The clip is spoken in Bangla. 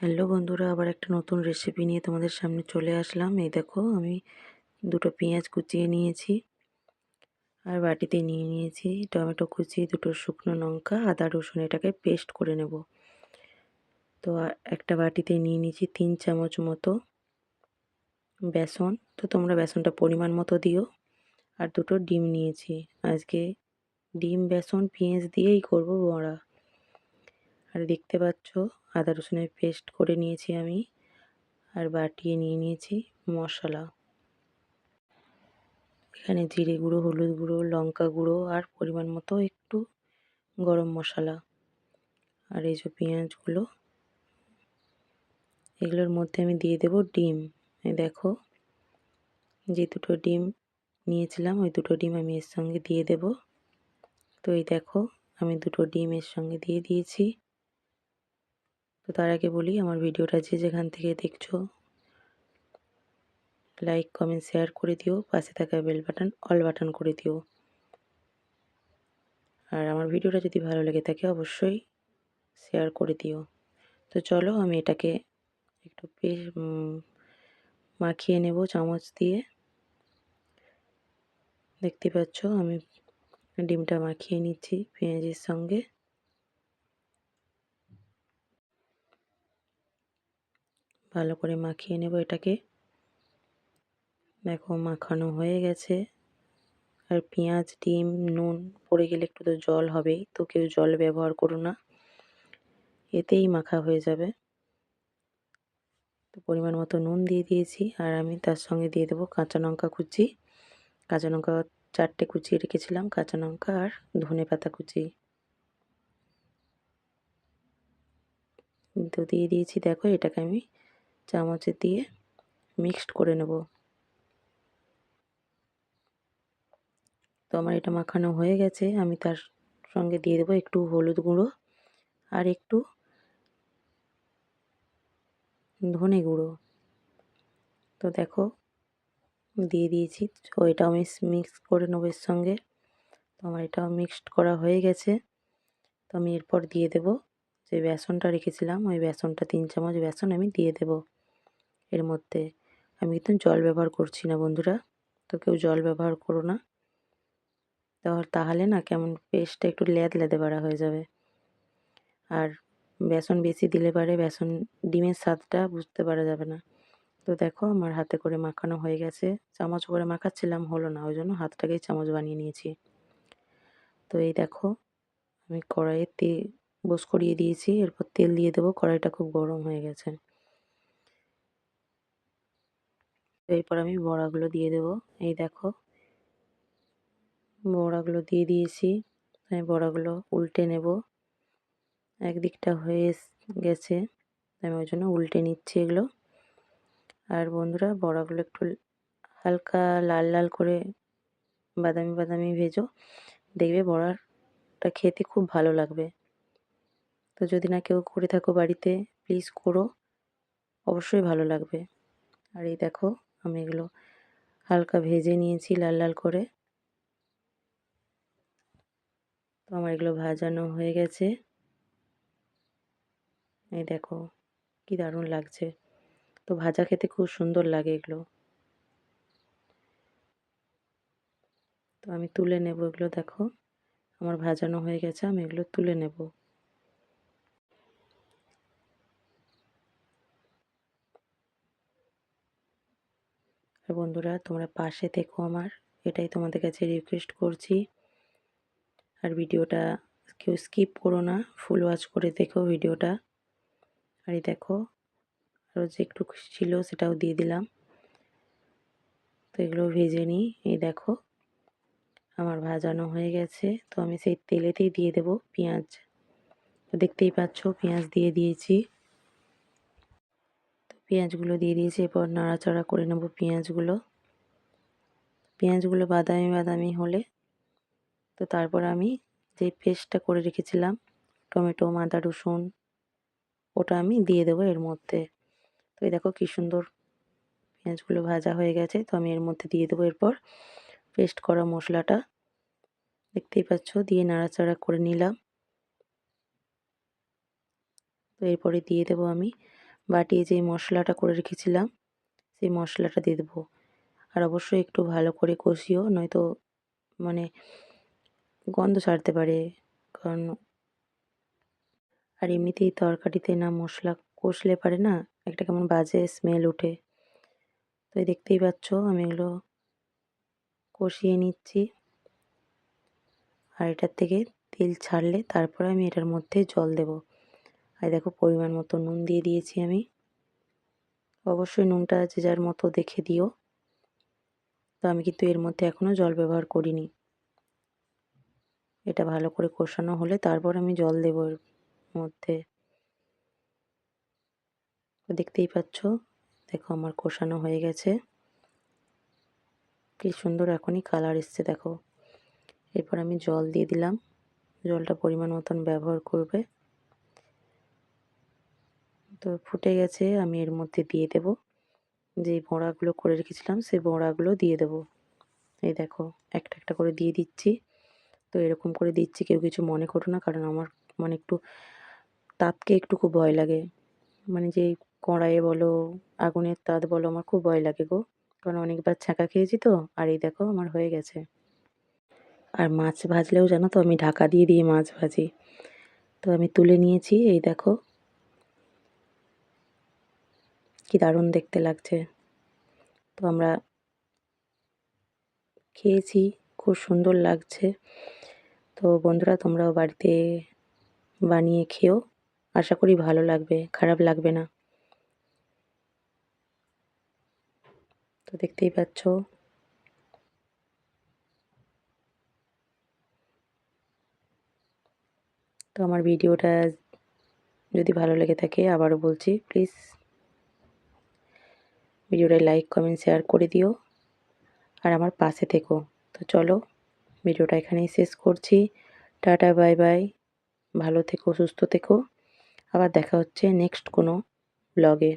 হ্যালো বন্ধুরা, আবার একটা নতুন রেসিপি নিয়ে তোমাদের সামনে চলে আসলাম। এই দেখো, আমি দুটো পেঁয়াজ কুচিয়ে নিয়েছি আর বাটিতে নিয়ে নিয়েছি টমেটো কুচি, দুটো শুকনো লঙ্কা, আদা, রসুন, এটাকে পেস্ট করে নেব। তো একটা বাটিতে নিয়ে নিয়েছি তিন চামচ মতো বেসন। তো তোমরা বেসনটা পরিমাণ মতো দিও। আর দুটো ডিম নিয়েছি। আজকে ডিম, বেসন, পেঁয়াজ দিয়েই করব বড়া। আর দেখতে পাচ্ছ, আদা রসুনের পেস্ট করে নিয়েছি আমি আর বাটিয়ে নিয়ে নিয়েছি মশলা। এখানে জিরে গুঁড়ো, হলুদ গুঁড়ো, লঙ্কা গুঁড়ো আর পরিমাণ মতো একটু গরম মশলা। আর এই যে পেঁয়াজগুলো, এগুলোর মধ্যে আমি দিয়ে দেব ডিম। এই দেখো, যে দুটো ডিম নিয়েছিলাম, ওই দুটো ডিম আমি এর সঙ্গে দিয়ে দেব। তো এই দেখো, আমি দুটো ডিম এর সঙ্গে দিয়ে দিয়েছি। তো তার আগে বলি, আমার ভিডিওটা যে যেখান থেকে দেখছ লাইক কমেন্ট শেয়ার করে দিও। পাশে থাকা বেল বাটন অল বাটন করে দিও। আর আমার ভিডিওটা যদি ভালো লেগে থাকে, অবশ্যই শেয়ার করে দিও। তো চলো, আমি এটাকে একটু বেশ মাখিয়ে নেব চামচ দিয়ে। দেখতে পাচ্ছ, আমি ডিমটা মাখিয়ে নিচ্ছি পেঁয়াজের সঙ্গে। ভালো করে মাখিয়ে নেব এটাকে। দেখো মাখানো হয়ে গেছে। আর পেঁয়াজ, ডিম, নুন পড়ে গেলে একটু তো জল হবেই, তো কেউ জল ব্যবহার করো না। এতেই মাখা হয়ে যাবে। তো পরিমাণ মতো নুন দিয়ে দিয়েছি, আর আমি তার সঙ্গে দিয়ে দেবো কাঁচা লঙ্কা কুচি। কাঁচা লঙ্কা চারটে কুচিয়ে রেখেছিলাম, কাঁচা লঙ্কা আর ধনে পাতা কুচি। তো দিয়ে দিয়েছি, দেখো এটাকে আমি চামচে দিয়ে মিক্সড করে নেব। তো আমার এটা মাখানো হয়ে গেছে। আমি তার সঙ্গে দিয়ে দেবো একটু হলুদ গুঁড়ো আর একটু ধনে গুঁড়ো। তো দেখো, দিয়ে দিয়েছি। তো এটা আমি মিক্স করে নেব এর সঙ্গে। তো আমার এটাও মিক্সড করা হয়ে গেছে। তো আমি এরপর দিয়ে দেব যে বেসনটা রেখেছিলাম, ওই বেসনটা তিন চামচ বেসন আমি দিয়ে দেব। এর মধ্যে। আমি কিন্তু জল ব্যবহার করছি না, বন্ধুরা। তো কেউ জল ব্যবহার করো না। তাহলে না কেমন পেস্টটা একটু লেদ লেদে বাড়া হয়ে যাবে। আর বেসন বেশি দিলে পারে বেসন ডিমের স্বাদটা বুঝতে পারা যাবে না। তো দেখো, আমার হাতে করে মাখানো হয়ে গেছে। চামচ করে মাখাচ্ছিলাম, হলো না। ওই জন্য হাতটাকেই চামচ বানিয়ে নিয়েছি। তো এই দেখো, আমি কড়াইয়ে তেল বস করিয়ে দিয়েছি। এরপর তেল দিয়ে দেবো। কড়াইটা খুব গরম হয়ে গেছে। এরপর আমি বড়াগুলো দিয়ে দেব। এই দেখো। বড়াগুলো দিয়ে দিয়েছি। আমি বড়াগুলো উল্টে নেব। একদিকটা হয়ে গেছে। আমি ওই জন্য উল্টে নিচ্ছি এগুলো। আর বন্ধুরা, বড়াগুলো একটু হালকা লাল লাল করে বাদামি বাদামি ভেজো। দেখবে বড়াটা খেতে খুব ভালো লাগবে। তো যদি না কেউ করে থাকো বাড়িতে প্লিজ করো। অবশ্যই ভালো লাগবে। আর এই দেখো আমি এগুলো হালকা ভেজে নিয়েছি লাল লাল করে। তো আমার এগুলো ভাজানো হয়ে গেছে। এই দেখো, কি দারুণ লাগছে। তো ভাজা খেতে খুব সুন্দর লাগে এগুলো। তো আমি তুলে নেব এগুলো, দেখো। আমার ভাজানো হয়ে গেছে, আমি এগুলো তুলে নেব আর বন্ধুরা, তোমরা পাশে থেকো আমার। এটাই তোমাদের কাছে রিকোয়েস্ট করছি। আর ভিডিওটা কেউ স্কিপ করো না ফুল ওয়াচ করে দেখো ভিডিওটা। আর এই দেখো, আরও যে একটু ছিল সেটাও দিয়ে দিলাম। তো এগুলো ভেজে নিই। এই দেখো, আমার ভাজানো হয়ে গেছে। তো আমি সেই তেলেতেই দিয়ে দেব পেঁয়াজ। দেখতেই পাচ্ছ, পেঁয়াজ দিয়ে দিয়েছি। পেঁয়াজগুলো দিয়ে দিয়েছি, এরপর নাড়াচাড়া করে নেব পেঁয়াজগুলো। পেঁয়াজগুলো বাদামি বাদামি হলে তো তারপর আমি যে পেস্টটা করে রেখেছিলাম, টমেটো, আদা, রসুন, ওটা আমি দিয়ে দেবো এর মধ্যে। তো এই দেখো কী সুন্দর পেঁয়াজগুলো ভাজা হয়ে গেছে, তো আমি এর মধ্যে দিয়ে দেবো এরপর পেস্ট করা মশলাটা। দেখতেই পাচ্ছ, দিয়ে নাড়াচাড়া করে নিলাম। তো এরপরে দিয়ে দেবো আমি বাটিয়ে যেই মশলাটা করে রেখেছিলাম, সেই মশলাটা দিয়ে দেবো। আর অবশ্যই একটু ভালো করে কষিও, নয়তো মানে গন্ধ ছাড়তে পারে, কারণ আর এমনিতেই তরকারিতে না মশলা কষলে পারে না, একটা কেমন বাজে স্মেল ওঠে। তো দেখতেই পাচ্ছ, আমি এগুলো কষিয়ে নিচ্ছি। আর এটার থেকে তেল ছাড়লে তারপরে আমি এটার মধ্যে জল দেব। আর দেখো পরিমাণ মতো নুন দিয়ে দিয়েছি আমি। অবশ্যই নুনটা যে যার মতো দেখে দিও। তো আমি কিন্তু এর মধ্যে এখনও জল ব্যবহার করিনি। এটা ভালো করে কষানো হলে তারপর আমি জল দেব এর মধ্যে। দেখতেই পাচ্ছ, দেখো আমার কষানো হয়ে গেছে। কি সুন্দর এখনই কালার এসছে, দেখো। এরপর আমি জল দিয়ে দিলাম। জলটা পরিমাণ মতন ব্যবহার করবে। তো ফুটে গেছে, আমি এর মধ্যে দিয়ে দেব। যে বড়াগুলো করে রেখেছিলাম সেই বড়াগুলো দিয়ে দেব। এই দেখো, একটা একটা করে দিয়ে দিচ্ছি। তো এরকম করে দিচ্ছি, কেউ কিছু মনে করো না, কারণ আমার মানে একটু তাপকে একটু খুব ভয় লাগে। মানে যে কড়াইয়ে বলো, আগুনের তাত বলো, আমার খুব ভয় লাগে গো। কারণ অনেকবার ছাঁকা খেয়েছি তো, আর এই দেখো, আমার হয়ে গেছে। আর মাছ ভাজলেও জানো তো, আমি ঢাকা দিয়ে দিয়ে মাছ ভাজি। তো আমি তুলে নিয়েছি, এই দেখো। কি দারুণ দেখতে লাগছে। তো আমরা খেয়েছি, খুব সুন্দর লাগছে। তো বন্ধুরা, তোমরাও বাড়িতে বানিয়ে খেও। আশা করি ভালো লাগবে, খারাপ লাগবে না। তো দেখতেই পাচ্ছ। তো আমার ভিডিওটা যদি ভালো লেগে থাকে, আবারও বলছি প্লিজ ভিডিওটা লাইক, কমেন্ট, শেয়ার করে দিও। আর আমার পাশে থেকো। তো চলো, ভিডিওটা এখানেই শেষ করছি। Tata, bye bye. ভালো থেকো, সুস্থ থেকো। আবার দেখা হচ্ছে নেক্সট কোনো ব্লগে।